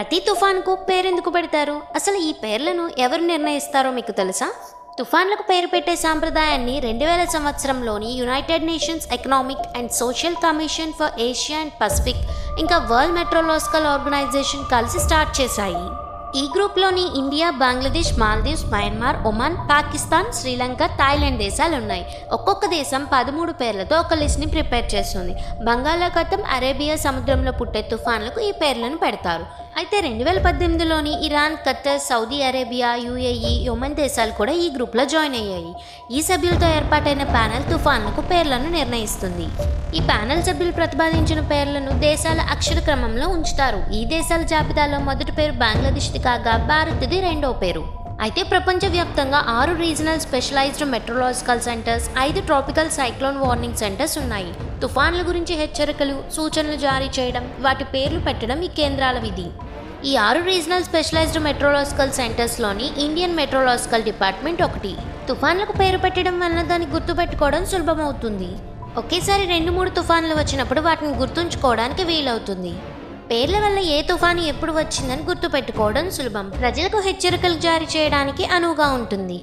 ప్రతి తుఫాన్కు పేరెందుకు పెడతారు? అసలు ఈ పేర్లను ఎవరు నిర్ణయిస్తారో మీకు తెలుసా? తుఫాన్లకు పేరు పెట్టే సాంప్రదాయాన్ని రెండు వేల సంవత్సరంలోని United Nations Economic and Social Commission for Asia and Pacific ఇంకా వరల్డ్ మెట్రోలాజికల్ ఆర్గనైజేషన్ కలిసి స్టార్ట్ చేశాయి. ఈ గ్రూప్లోని India Bangladesh Maldives Myanmar Oman Pakistan Sri Lanka Thailand దేశాలు ఉన్నాయి. ఒక్కొక్క దేశం పదమూడు పేర్లతో ఒక లిస్ట్ని ప్రిపేర్ చేస్తుంది. బంగాళాఖాతం అరేబియా సముద్రంలో పుట్టే తుఫాన్లకు ఈ పేర్లను పెడతారు. అయితే రెండు వేల పద్దెనిమిదిలోని Iran Qatar Saudi Arabia UAE Yemen దేశాలు కూడా ఈ గ్రూప్లో జాయిన్ అయ్యాయి. ఈ సభ్యులతో ఏర్పాటైన ప్యానెల్ తుఫాన్లకు పేర్లను నిర్ణయిస్తుంది. ఈ ప్యానెల్ సభ్యులు ప్రతిపాదించిన పేర్లను దేశాల అక్షర క్రమంలో ఉంచుతారు. ఈ దేశాల జాబితాలో మొదటి పేరు బంగ్లాదేశ్ది కాగా భారత్ది రెండో పేరు. అయితే ప్రపంచవ్యాప్తంగా ఆరు రీజనల్ స్పెషలైజ్డ్ మెట్రోలాజికల్ సెంటర్స్ ఐదు ట్రాపికల్ సైక్లోన్ వార్నింగ్ సెంటర్స్ ఉన్నాయి. తుఫాన్ల గురించి హెచ్చరికలు సూచనలు జారీ చేయడం వాటి పేర్లు పెట్టడం ఈ కేంద్రాల విధి. ఈ ఆరు రీజనల్ స్పెషలైజ్డ్ మెట్రోలాజికల్ సెంటర్స్లోని ఇండియన్ మెట్రోలాజికల్ డిపార్ట్మెంట్ ఒకటి. తుఫాన్లకు పేరు పెట్టడం వలన దాన్ని గుర్తుపెట్టుకోవడం సులభమవుతుంది. ఒకేసారి రెండు మూడు తుఫాన్లు వచ్చినప్పుడు వాటిని గుర్తుంచుకోవడానికి వీలవుతుంది. పేర్ల వల్ల ఏ తుఫాను ఎప్పుడు వచ్చిందని గుర్తుపెట్టుకోవడం సులభం. ప్రజలకు హెచ్చరికలు జారీ చేయడానికి అనువుగా ఉంటుంది.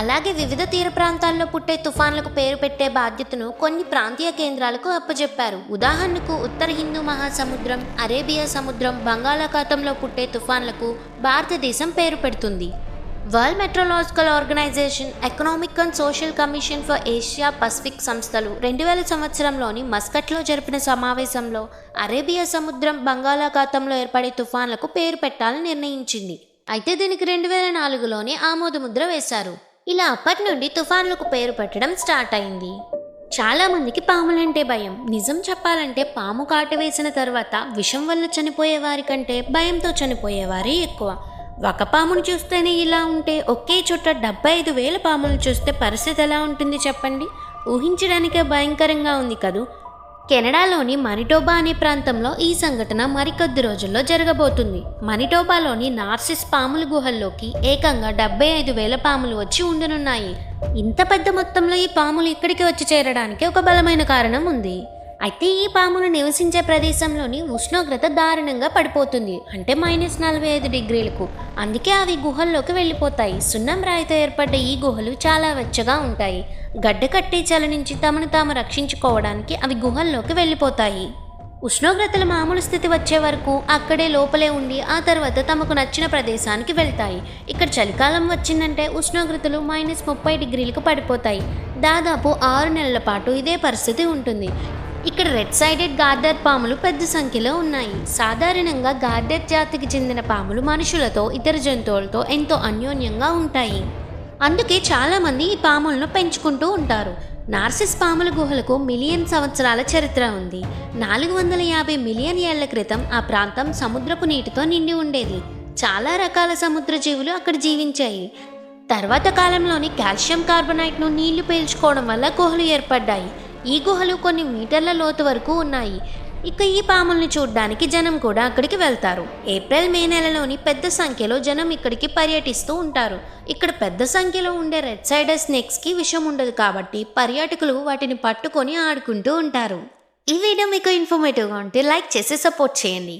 అలాగే వివిధ తీర ప్రాంతాల్లో పుట్టే తుఫాన్లకు పేరు పెట్టే బాధ్యతను కొన్ని ప్రాంతీయ కేంద్రాలకు అప్పజెప్పారు. ఉదాహరణకు ఉత్తర హిందూ మహాసముద్రం అరేబియా సముద్రం బంగాళాఖాతంలో పుట్టే తుఫాన్లకు భారతదేశం పేరు పెడుతుంది. World meteorological organisation economic and social commission for Asia Pacific సంస్థలు రెండు వేల సంవత్సరంలోని మస్కట్లో జరిపిన సమావేశంలో అరేబియా సముద్రం బంగాళాఖాతంలో ఏర్పడే తుఫాన్లకు పేరు పెట్టాలని నిర్ణయించింది. అయితే దీనికి రెండు వేల నాలుగులోనే ఆమోదముద్ర వేశారు. ఇలా అప్పటి నుండి తుఫాన్లకు పేరు పెట్టడం స్టార్ట్ అయింది. చాలామందికి పాములంటే భయం. నిజం చెప్పాలంటే పాము కాటు వేసిన తర్వాత విషం వల్ల చనిపోయే వారికంటే భయంతో చనిపోయేవారే ఎక్కువ. ఒక పామును చూస్తేనే ఇలా ఉంటే ఒకే చోట డెబ్బై ఐదు వేల పాములను చూస్తే పరిస్థితి ఎలా ఉంటుంది చెప్పండి? ఊహించడానికే భయంకరంగా ఉంది కదూ? కెనడాలోని మనిటోబా అనే ప్రాంతంలో ఈ సంఘటన మరికొద్ది రోజుల్లో జరగబోతుంది. మనిటోబాలోని నార్సిస్ పాముల గుహల్లోకి ఏకంగా డెబ్బై ఐదు వేల పాములు వచ్చి ఉండనున్నాయి. ఇంత పెద్ద మొత్తంలో ఈ పాములు ఇక్కడికి వచ్చి చేరడానికి ఒక బలమైన కారణం ఉంది. అయితే ఈ పాములు నివసించే ప్రదేశంలోని ఉష్ణోగ్రత దారుణంగా పడిపోతుంది. అంటే మైనస్ నలభై ఐదు డిగ్రీలకు. అందుకే అవి గుహల్లోకి వెళ్ళిపోతాయి. సున్నం రాయితో ఏర్పడ్డ ఈ గుహలు చాలా వెచ్చగా ఉంటాయి. గడ్డ కట్టే చల నుంచి తమను తాము రక్షించుకోవడానికి అవి గుహల్లోకి వెళ్ళిపోతాయి. ఉష్ణోగ్రతల మామూలు స్థితి వచ్చే వరకు అక్కడే లోపలే ఉండి ఆ తర్వాత తమకు నచ్చిన ప్రదేశానికి వెళ్తాయి. ఇక్కడ చలికాలం వచ్చిందంటే ఉష్ణోగ్రతలు మైనస్ ముప్పై డిగ్రీలకు పడిపోతాయి. దాదాపు ఆరు నెలల పాటు ఇదే పరిస్థితి ఉంటుంది. ఇక్కడ రెడ్ సైడెడ్ గార్డెర్ పాములు పెద్ద సంఖ్యలో ఉన్నాయి. సాధారణంగా గార్డెర్ జాతికి చెందిన పాములు మనుషులతో ఇతర జంతువులతో ఎంతో అన్యోన్యంగా ఉంటాయి. అందుకే చాలామంది ఈ పాములను పెంచుకుంటూ ఉంటారు. నార్సిస్ పాముల గుహలకు మిలియన్ సంవత్సరాల చరిత్ర ఉంది. నాలుగు వందల యాభై మిలియన్ ఏళ్ళ క్రితం ఆ ప్రాంతం సముద్రపు నీటితో నిండి ఉండేది. చాలా రకాల సముద్ర జీవులు అక్కడ జీవించాయి. తర్వాత కాలంలోని కాల్షియం కార్బనైట్ను నీళ్ళు పీల్చుకోవడం వల్ల గుహలు ఏర్పడ్డాయి. ఈ గుహలు కొన్ని మీటర్ల లోతు వరకు ఉన్నాయి. ఇక ఈ పాముల్ని చూడ్డానికి జనం కూడా అక్కడికి వెళ్తారు. ఏప్రిల్ మే నెలలోని పెద్ద సంఖ్యలో జనం ఇక్కడికి పర్యటిస్తూ ఉంటారు. ఇక్కడ పెద్ద సంఖ్యలో ఉండే రెడ్ సైడర్ స్నేక్స్కి విషం ఉండదు కాబట్టి పర్యాటకులు వాటిని పట్టుకొని ఆడుకుంటూ ఉంటారు. ఈ వీడియో మీకు ఇన్ఫర్మేటివ్గా ఉంటే లైక్ చేసి సపోర్ట్ చేయండి.